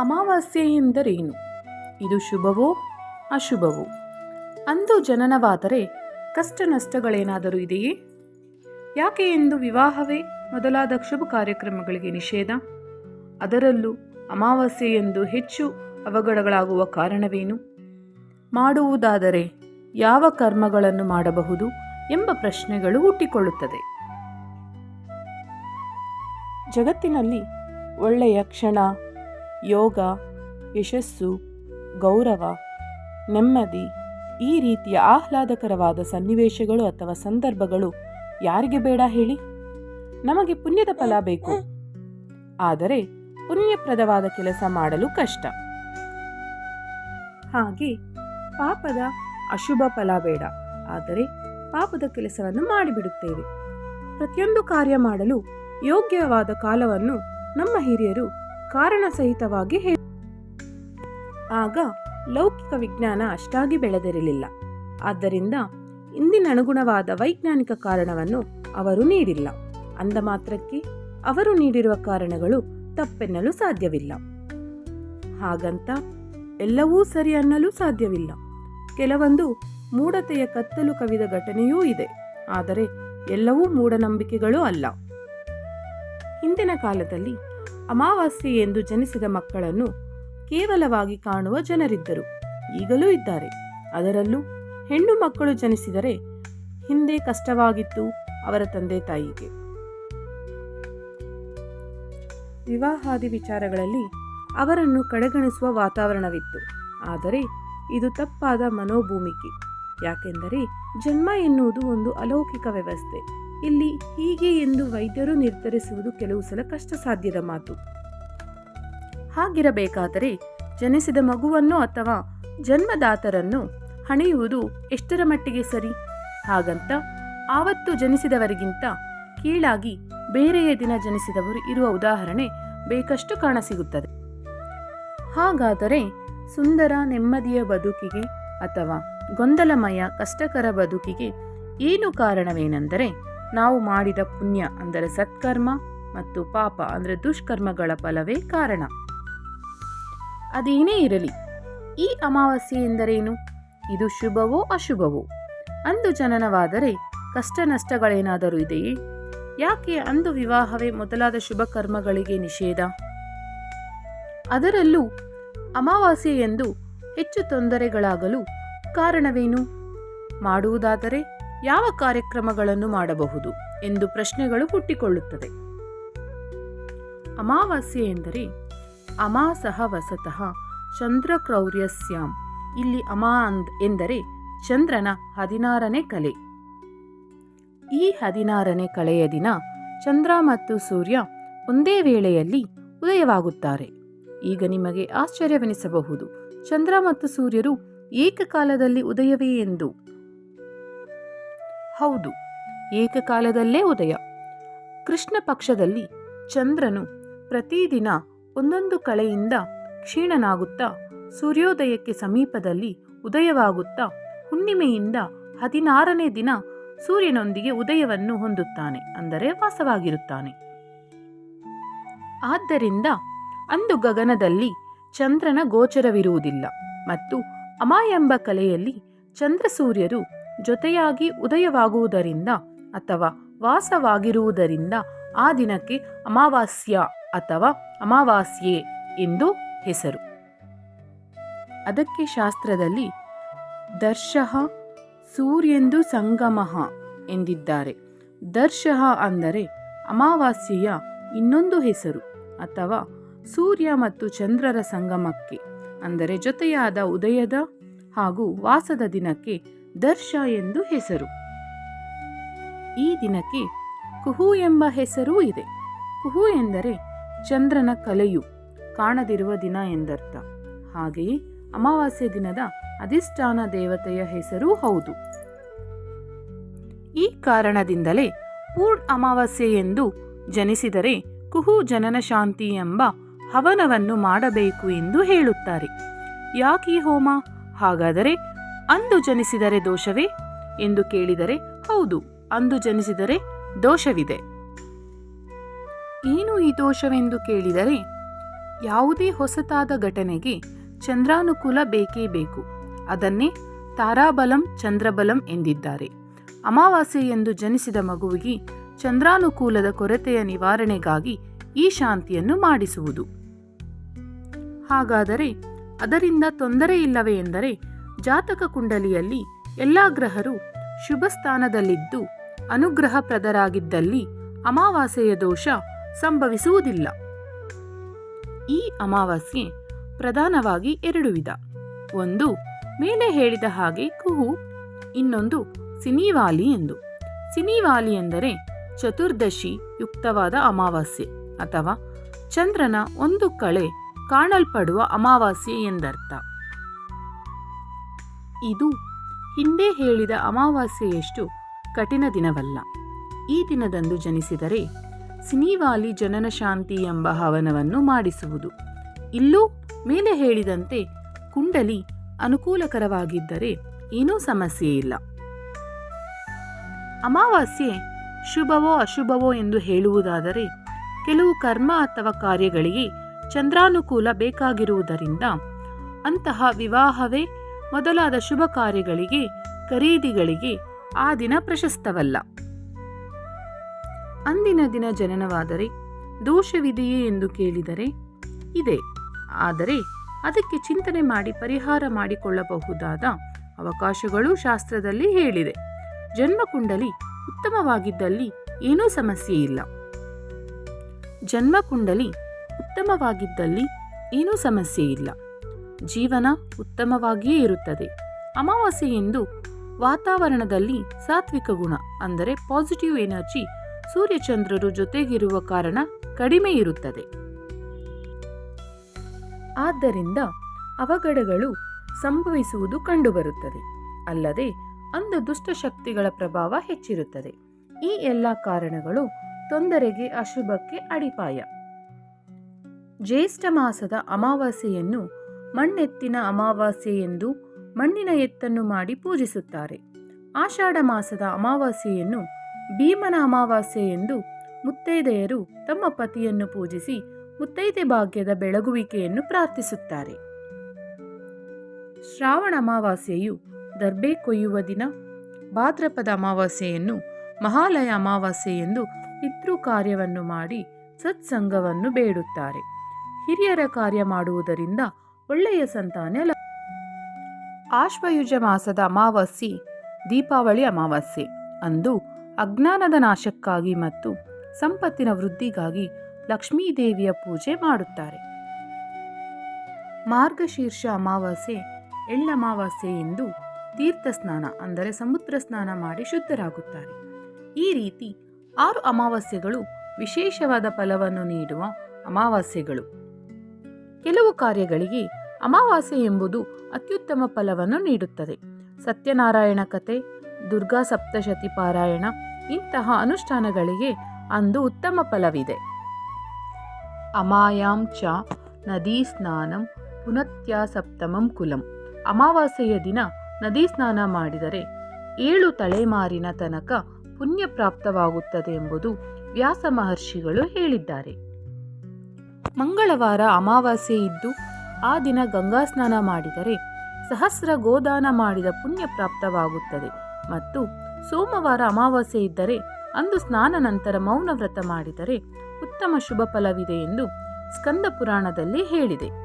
ಅಮಾವಾಸ್ಯೆ ಎಂದರೇನು? ಇದು ಶುಭವೋ ಅಶುಭವೋ? ಅಂದು ಜನನವಾದರೆ ಕಷ್ಟ ನಷ್ಟಗಳೇನಾದರೂ ಇದೆಯೇ? ಯಾಕೆ ಎಂದು ವಿವಾಹವೇ ಮೊದಲಾದ ಶುಭ ಕಾರ್ಯಕ್ರಮಗಳಿಗೆ ನಿಷೇಧ? ಅದರಲ್ಲೂ ಅಮಾವಾಸ್ಯೆ ಎಂದು ಹೆಚ್ಚು ಅವಘಡಗಳಾಗುವ ಕಾರಣವೇನು? ಮಾಡುವುದಾದರೆ ಯಾವ ಕರ್ಮಗಳನ್ನು ಮಾಡಬಹುದು ಎಂಬ ಪ್ರಶ್ನೆಗಳು ಹುಟ್ಟಿಕೊಳ್ಳುತ್ತದೆ. ಜಗತ್ತಿನಲ್ಲಿ ಒಳ್ಳೆಯ ಕ್ಷಣ ಯೋಗ, ಯಶಸ್ಸು, ಗೌರವ, ನೆಮ್ಮದಿ ಈ ರೀತಿಯ ಆಹ್ಲಾದಕರವಾದ ಸನ್ನಿವೇಶಗಳು ಅಥವಾ ಸಂದರ್ಭಗಳು ಯಾರಿಗೆ ಬೇಡ ಹೇಳಿ? ನಮಗೆ ಪುಣ್ಯದ ಫಲ ಬೇಕು. ಆದರೆ ಪುಣ್ಯಪ್ರದವಾದ ಕೆಲಸ ಮಾಡಲು ಕಷ್ಟ. ಹಾಗೆ ಪಾಪದ ಅಶುಭ ಫಲ ಬೇಡ. ಆದರೆ ಪಾಪದ ಕೆಲಸವನ್ನು ಮಾಡಿಬಿಡುತ್ತೇವೆ. ಪ್ರತಿಯೊಂದು ಕಾರ್ಯ ಮಾಡಲು ಯೋಗ್ಯವಾದ ಕಾಲವನ್ನು ನಮ್ಮ ಹಿರಿಯರು ಕಾರಣ ಸಹಿತವಾಗಿ ಹೇಳಿ ಆಗ ಲೌಕಿಕ ವಿಜ್ಞಾನ ಅಷ್ಟಾಗಿ ಬೆಳೆದಿರಲಿಲ್ಲ. ಆದ್ದರಿಂದ ಇಂದಿನ ಅನುಗುಣವಾದ ವೈಜ್ಞಾನಿಕ ಕಾರಣವನ್ನು ಅವರು ನೀಡಿಲ್ಲ. ಅಂದ ಮಾತ್ರಕ್ಕೆ ಅವರು ನೀಡಿರುವ ಕಾರಣಗಳು ತಪ್ಪೆನ್ನಲು ಸಾಧ್ಯವಿಲ್ಲ. ಹಾಗಂತ ಎಲ್ಲವೂ ಸರಿ ಅನ್ನಲು ಸಾಧ್ಯವಿಲ್ಲ. ಕೆಲವೊಂದು ಮೂಢತೆಯ ಕತ್ತಲು ಕವಿದ ಘಟನೆಯೂ ಇದೆ. ಆದರೆ ಎಲ್ಲವೂ ಮೂಢನಂಬಿಕೆಗಳು ಅಲ್ಲ. ಹಿಂದಿನ ಕಾಲದಲ್ಲಿ ಅಮಾವಾಸ್ಯೆ ಎಂದು ಜನಿಸಿದ ಮಕ್ಕಳನ್ನು ಕೇವಲವಾಗಿ ಕಾಣುವ ಜನರಿದ್ದರು. ಈಗಲೂ ಇದ್ದಾರೆ. ಅದರಲ್ಲೂ ಹೆಣ್ಣು ಮಕ್ಕಳು ಜನಿಸಿದರೆ ಹಿಂದೆ ಕಷ್ಟವಾಗಿತ್ತು ಅವರ ತಂದೆ ತಾಯಿಗೆ. ವಿವಾಹಾದಿ ವಿಚಾರಗಳಲ್ಲಿ ಅವರನ್ನು ಕಡೆಗಣಿಸುವ ವಾತಾವರಣವಿತ್ತು. ಆದರೆ ಇದು ತಪ್ಪಾದ ಮನೋಭೂಮಿಕೆ. ಯಾಕೆಂದರೆ ಜನ್ಮ ಎನ್ನುವುದು ಒಂದು ಅಲೌಕಿಕ ವ್ಯವಸ್ಥೆ. ಇಲ್ಲಿ ಹೀಗೆ ಎಂದು ವೈದ್ಯರು ನಿರ್ಧರಿಸುವುದು ಕೆಲವು ಸಲ ಕಷ್ಟ ಸಾಧ್ಯದ ಮಾತು. ಹಾಗಿರಬೇಕಾದರೆ ಜನಿಸಿದ ಮಗುವನ್ನು ಅಥವಾ ಜನ್ಮದಾತರನ್ನು ಹಣೆಯುವುದು ಎಷ್ಟರ ಮಟ್ಟಿಗೆ ಸರಿ? ಹಾಗಂತ ಆವತ್ತು ಜನಿಸಿದವರಿಗಿಂತ ಕೀಳಾಗಿ ಬೇರೆಯ ದಿನ ಜನಿಸಿದವರು ಇರುವ ಉದಾಹರಣೆ ಬೇಕಷ್ಟು ಕಾಣಸಿಗುತ್ತದೆ. ಹಾಗಾದರೆ ಸುಂದರ ನೆಮ್ಮದಿಯ ಬದುಕಿಗೆ ಅಥವಾ ಗೊಂದಲಮಯ ಕಷ್ಟಕರ ಬದುಕಿಗೆ ಏನು ಕಾರಣವೇನೆಂದರೆ ನಾವು ಮಾಡಿದ ಪುಣ್ಯ ಅಂದರೆ ಸತ್ಕರ್ಮ ಮತ್ತು ಪಾಪ ಅಂದರೆ ದುಷ್ಕರ್ಮಗಳ ಫಲವೇ ಕಾರಣ. ಅದೇನೇ ಇರಲಿ, ಈ ಅಮಾವಾಸ್ಯೆ ಎಂದರೇನು? ಇದು ಶುಭವೋ ಅಶುಭವೋ? ಅಂದು ಜನನವಾದರೆ ಕಷ್ಟ ನಷ್ಟಗಳೇನಾದರೂ ಇದೆಯೇ? ಯಾಕೆ ಅಂದು ವಿವಾಹವೇ ಮೊದಲಾದ ಶುಭ ಕರ್ಮಗಳಿಗೆ ನಿಷೇಧ? ಅದರಲ್ಲೂ ಅಮಾವಾಸ್ಯೆ ಎಂದು ಹೆಚ್ಚು ತೊಂದರೆಗಳಾಗಲು ಕಾರಣವೇನು? ಮಾಡುವುದಾದರೆ ಯಾವ ಕಾರ್ಯಕ್ರಮಗಳನ್ನು ಮಾಡಬಹುದು ಎಂದು ಪ್ರಶ್ನೆಗಳು ಹುಟ್ಟಿಕೊಳ್ಳುತ್ತದೆ ಅಮಾವಾಸ್ಯೆ ಎಂದರೆ ಅಮಾಸಹ ವಸತಃ ಚಂದ್ರಕ್ರೌರ್ಯಸ್ಯಾಂ ಇಲ್ಲಿ ಅಮಾ ಎಂದರೆ ಚಂದ್ರನ ಹದಿನಾರನೇ ಕಲೆ. ಈ ಹದಿನಾರನೇ ಕಲೆಯ ದಿನ ಚಂದ್ರ ಮತ್ತು ಸೂರ್ಯ ಒಂದೇ ವೇಳೆಯಲ್ಲಿ ಉದಯವಾಗುತ್ತಾರೆ. ಈಗ ನಿಮಗೆ ಆಶ್ಚರ್ಯವೆನಿಸಬಹುದು, ಚಂದ್ರ ಮತ್ತು ಸೂರ್ಯರು ಏಕಕಾಲದಲ್ಲಿ ಉದಯವೇ ಎಂದು. ಹೌದು, ಏಕಕಾಲದಲ್ಲೇ ಉದಯ. ಕೃಷ್ಣ ಪಕ್ಷದಲ್ಲಿ ಚಂದ್ರನು ಪ್ರತಿದಿನ ಒಂದೊಂದು ಕಳೆಯಿಂದ ಕ್ಷೀಣನಾಗುತ್ತಾ ಸೂರ್ಯೋದಯಕ್ಕೆ ಸಮೀಪದಲ್ಲಿ ಉದಯವಾಗುತ್ತಾ ಹುಣ್ಣಿಮೆಯಿಂದ ಹದಿನಾರನೇ ದಿನ ಸೂರ್ಯನೊಂದಿಗೆ ಉದಯವನ್ನು ಹೊಂದುತ್ತಾನೆ ಅಂದರೆ ವಾಸವಾಗಿರುತ್ತಾನೆ. ಆದ್ದರಿಂದ ಅಂದು ಗಗನದಲ್ಲಿ ಚಂದ್ರನ ಗೋಚರವಿರುವುದಿಲ್ಲ ಮತ್ತು ಅಮ ಎಂಬ ಕಲೆಯಲ್ಲಿ ಚಂದ್ರ ಸೂರ್ಯರು ಜೊತೆಯಾಗಿ ಉದಯವಾಗುವುದರಿಂದ ಅಥವಾ ವಾಸವಾಗಿರುವುದರಿಂದ ಆ ದಿನಕ್ಕೆ ಅಮಾವಾಸ್ಯ ಅಥವಾ ಅಮಾವಾಸ್ಯೆ ಎಂದು ಹೆಸರು. ಅದಕ್ಕೆ ಶಾಸ್ತ್ರದಲ್ಲಿ ದರ್ಶಃ ಸೂರ್ಯೆಂದು ಸಂಗಮಃ ಎಂದಿದ್ದಾರೆ. ದರ್ಶಃ ಅಂದರೆ ಅಮಾವಾಸ್ಯೆಯ ಇನ್ನೊಂದು ಹೆಸರು ಅಥವಾ ಸೂರ್ಯ ಮತ್ತು ಚಂದ್ರರ ಸಂಗಮಕ್ಕೆ, ಅಂದರೆ ಜೊತೆಯಾದ ಉದಯದ ಹಾಗೂ ವಾಸದ ದಿನಕ್ಕೆ ದರ್ಶ ಎಂದು ಹೆಸರು. ಈ ದಿನಕ್ಕೆ ಕುಹು ಎಂಬ ಹೆಸರೂ ಇದೆ. ಕುಹು ಎಂದರೆ ಚಂದ್ರನ ಕಲೆಯು ಕಾಣದಿರುವ ದಿನ ಎಂದರ್ಥ. ಹಾಗೆಯೇ ಅಮಾವಾಸ್ಯ ದಿನದ ಅಧಿಷ್ಠಾನ ದೇವತೆಯ ಹೆಸರೂ ಹೌದು. ಈ ಕಾರಣದಿಂದಲೇ ಪೂರ್ಣ ಅಮಾವಾಸ್ಯೆ ಎಂದು ಜನಿಸಿದರೆ ಕುಹು ಜನನ ಶಾಂತಿ ಎಂಬ ಹವನವನ್ನು ಮಾಡಬೇಕು ಎಂದು ಹೇಳುತ್ತಾರೆ. ಯಾಕೆ ಹೋಮ? ಹಾಗಾದರೆ ಅಂದು ಜನಿಸಿದರೆ ದೋಷವೇ? ಎಂದು ಕೇಳಿದರೆ, ಹೌದು, ಅಂದು ಜನಿಸಿದರೆ ದೋಷವಿದೆ. ಏನು ಈ ದೋಷವೆಂದು ಕೇಳಿದರೆ, ಯಾವುದೇ ಹೊಸತಾದ ಘಟನೆಗೆ ಚಂದ್ರಾನುಕೂಲ ಬೇಕೇ ಬೇಕು. ಅದನ್ನೇ ತಾರಾಬಲಂ ಚಂದ್ರಬಲಂ ಎಂದಿದ್ದಾರೆ. ಅಮಾವಾಸ್ಯೆ ಎಂದು ಜನಿಸಿದ ಮಗುವಿಗೆ ಚಂದ್ರಾನುಕೂಲದ ಕೊರತೆಯ ನಿವಾರಣೆಗಾಗಿ ಈ ಶಾಂತಿಯನ್ನು ಮಾಡಿಸುವುದು. ಹಾಗಾದರೆ ಅದರಿಂದ ತೊಂದರೆ ಇಲ್ಲವೇ ಎಂದರೆ ಜಾತಕ ಕುಂಡಲಿಯಲ್ಲಿ ಎಲ್ಲ ಗ್ರಹರು ಶುಭ ಸ್ಥಾನದಲ್ಲಿದ್ದು ಅನುಗ್ರಹಪ್ರದರಾಗಿದ್ದಲ್ಲಿ ಅಮಾವಾಸ್ಯೆಯ ದೋಷ ಸಂಭವಿಸುವುದಿಲ್ಲ. ಈ ಅಮಾವಾಸ್ಯೆ ಪ್ರಧಾನವಾಗಿ ಎರಡು ವಿಧ. ಒಂದು, ಮೇಲೆ ಹೇಳಿದ ಹಾಗೆ ಕುಹು, ಇನ್ನೊಂದು ಸಿನಿವಾಲಿ ಎಂದು. ಸಿನಿವಾಲಿ ಎಂದರೆ ಚತುರ್ದಶಿ ಯುಕ್ತವಾದ ಅಮಾವಾಸ್ಯೆ ಅಥವಾ ಚಂದ್ರನ ಒಂದು ಕಳೆ ಕಾಣಲ್ಪಡುವ ಅಮಾವಾಸ್ಯೆ ಎಂದರ್ಥ. ಇದು ಹಿಂದೆ ಹೇಳಿದ ಅಮಾವಾಸ್ಯೆಯಷ್ಟು ಕಠಿಣ ದಿನವಲ್ಲ. ಈ ದಿನದಂದು ಜನಿಸಿದರೆ ಸಿನಿವಾಲಿ ಜನನ ಶಾಂತಿ ಎಂಬ ಹವನವನ್ನು ಮಾಡಿಸುವುದು. ಇಲ್ಲೂ ಮೇಲೆ ಹೇಳಿದಂತೆ ಕುಂಡಲಿ ಅನುಕೂಲಕರವಾಗಿದ್ದರೆ ಏನೂ ಸಮಸ್ಯೆ ಇಲ್ಲ. ಅಮಾವಾಸ್ಯೆ ಶುಭವೋ ಅಶುಭವೋ ಎಂದು ಹೇಳುವುದಾದರೆ ಕೆಲವು ಕರ್ಮ ಅಥವಾ ಕಾರ್ಯಗಳಿಗೆ ಚಂದ್ರಾನುಕೂಲ ಬೇಕಾಗಿರುವುದರಿಂದ ಅಂತಹ ವಿವಾಹವೇ ಮೊದಲಾದ ಶುಭ ಕಾರ್ಯಗಳಿಗೆ, ಖರೀದಿಗಳಿಗೆ ಆ ದಿನ ಪ್ರಶಸ್ತವಲ್ಲ. ಅಂದಿನ ದಿನ ಜನನವಾದರೆ ದೋಷವಿದೆಯೇ ಎಂದು ಕೇಳಿದರೆ ಇದೆ. ಆದರೆ ಅದಕ್ಕೆ ಚಿಂತನೆ ಮಾಡಿ ಪರಿಹಾರ ಮಾಡಿಕೊಳ್ಳಬಹುದಾದ ಅವಕಾಶಗಳು ಶಾಸ್ತ್ರದಲ್ಲಿ ಹೇಳಿದೆ. ಜನ್ಮಕುಂಡಲಿ ಉತ್ತಮವಾಗಿದ್ದಲ್ಲಿ ಏನೂ ಸಮಸ್ಯೆ ಇಲ್ಲ. ಜನ್ಮಕುಂಡಲಿ ಉತ್ತಮವಾಗಿದ್ದಲ್ಲಿ ಏನೂ ಸಮಸ್ಯೆ ಇಲ್ಲ. ಜೀವನ ಉತ್ತಮವಾಗಿಯೇ ಇರುತ್ತದೆ. ಅಮಾವಾಸ್ಯೆ ಎಂದು ವಾತಾವರಣದಲ್ಲಿ ಸಾತ್ವಿಕ ಗುಣ, ಅಂದರೆ ಪಾಸಿಟಿವ್ ಎನರ್ಜಿ ಸೂರ್ಯಚಂದ್ರರು ಜೊತೆಗಿರುವ ಕಾರಣ ಕಡಿಮೆ ಇರುತ್ತದೆ. ಆದ್ದರಿಂದ ಅವಘಡಗಳು ಸಂಭವಿಸುವುದು ಕಂಡುಬರುತ್ತದೆ. ಅಲ್ಲದೆ ಅಂದು ದುಷ್ಟಶಕ್ತಿಗಳ ಪ್ರಭಾವ ಹೆಚ್ಚಿರುತ್ತದೆ. ಈ ಎಲ್ಲ ಕಾರಣಗಳು ತೊಂದರೆಗೆ, ಅಶುಭಕ್ಕೆ ಅಡಿಪಾಯ. ಜ್ಯೇಷ್ಠ ಮಾಸದ ಅಮಾವಾಸ್ಯೆಯನ್ನು ಮಣ್ಣೆತ್ತಿನ ಅಮಾವಾಸ್ಯೆ ಎಂದು ಮಣ್ಣಿನ ಎತ್ತನ್ನು ಮಾಡಿ ಪೂಜಿಸುತ್ತಾರೆ. ಆಷಾಢ ಮಾಸದ ಅಮಾವಾಸ್ಯೆಯನ್ನು ಭೀಮನ ಅಮಾವಾಸ್ಯೆ ಎಂದು ಮುತ್ತೈದೆಯರು ತಮ್ಮ ಪತಿಯನ್ನು ಪೂಜಿಸಿ ಮುತ್ತೈದೆ ಭಾಗ್ಯದ ಬೆಳಗುವಿಕೆಯನ್ನು ಪ್ರಾರ್ಥಿಸುತ್ತಾರೆ. ಶ್ರಾವಣ ಅಮಾವಾಸ್ಯೆಯು ದರ್ಬೆ ಕೊಯ್ಯುವ ದಿನ. ಭಾದ್ರಪದ ಅಮಾವಾಸ್ಯೆಯನ್ನು ಮಹಾಲಯ ಅಮಾವಾಸ್ಯೆ ಎಂದು ಪಿತೃ ಕಾರ್ಯವನ್ನು ಮಾಡಿ ಸತ್ಸಂಗವನ್ನು ಬೇಡುತ್ತಾರೆ. ಹಿರಿಯರ ಕಾರ್ಯ ಮಾಡುವುದರಿಂದ ಒಳ್ಳೆಯ ಸಂತಾನ ಆಶ್ವಯುಜ ಮಾಸದ ಅಮಾವಾಸ್ಯೆ, ದೀಪಾವಳಿ ಅಮಾವಾಸ್ಯೆ. ಅಂದು ಅಜ್ಞಾನದ ನಾಶಕ್ಕಾಗಿ ಮತ್ತು ಸಂಪತ್ತಿನ ವೃದ್ಧಿಗಾಗಿ ಲಕ್ಷ್ಮೀದೇವಿಯ ಪೂಜೆ ಮಾಡುತ್ತಾರೆ. ಮಾರ್ಗಶೀರ್ಷ ಅಮಾವಾಸ್ಯೆ ಎಳ್ಳಮಾವಾಸ್ಯೆ ಎಂದು ತೀರ್ಥ ಸ್ನಾನ ಅಂದರೆ ಸಮುದ್ರ ಸ್ನಾನ ಮಾಡಿ ಶುದ್ಧರಾಗುತ್ತಾರೆ. ಈ ರೀತಿ ಆರು ಅಮಾವಾಸ್ಯೆಗಳು ವಿಶೇಷವಾದ ಫಲವನ್ನು ನೀಡುವ ಅಮಾವಾಸ್ಯೆಗಳು. ಕೆಲವು ಕಾರ್ಯಗಳಿಗೆ ಅಮಾವಾಸ್ಯೆ ಎಂಬುದು ಅತ್ಯುತ್ತಮ ಫಲವನ್ನು ನೀಡುತ್ತದೆ. ಸತ್ಯನಾರಾಯಣ ಕಥೆ, ದುರ್ಗಾ ಸಪ್ತಶತಿ ಪಾರಾಯಣ ಇಂತಹ ಅನುಷ್ಠಾನಗಳಿಗೆ ಅಂದು ಉತ್ತಮ ಫಲವಿದೆ. ಅಮಾಯಾಂ ಚ ನದಿ ಸ್ನಾನಂ ಪುನತ್ಯ ಸಪ್ತಮಂ ಕುಲಂ. ಅಮಾವಾಸ್ಯೆಯ ದಿನ ನದಿ ಸ್ನಾನ ಮಾಡಿದರೆ ಏಳು ತಲೆಮಾರಿನ ತನಕ ಪುಣ್ಯ ಪ್ರಾಪ್ತವಾಗುತ್ತದೆ ಎಂಬುದು ವ್ಯಾಸ ಮಹರ್ಷಿಗಳು ಹೇಳಿದ್ದಾರೆ. ಮಂಗಳವಾರ ಅಮಾವಾಸ್ಯೆ ಇದ್ದು ಆ ದಿನ ಗಂಗಾ ಸ್ನಾನ ಮಾಡಿದರೆ ಸಹಸ್ರ ಗೋದಾನ ಮಾಡಿದ ಪುಣ್ಯ ಪ್ರಾಪ್ತವಾಗುತ್ತದೆ. ಮತ್ತು ಸೋಮವಾರ ಅಮಾವಾಸ್ಯೆ ಇದ್ದರೆ ಅಂದು ಸ್ನಾನ ನಂತರ ಮೌನ ವ್ರತ ಮಾಡಿದರೆ ಉತ್ತಮ ಶುಭ ಫಲವಿದೆ ಎಂದು ಸ್ಕಂದ ಪುರಾಣದಲ್ಲಿ ಹೇಳಿದೆ.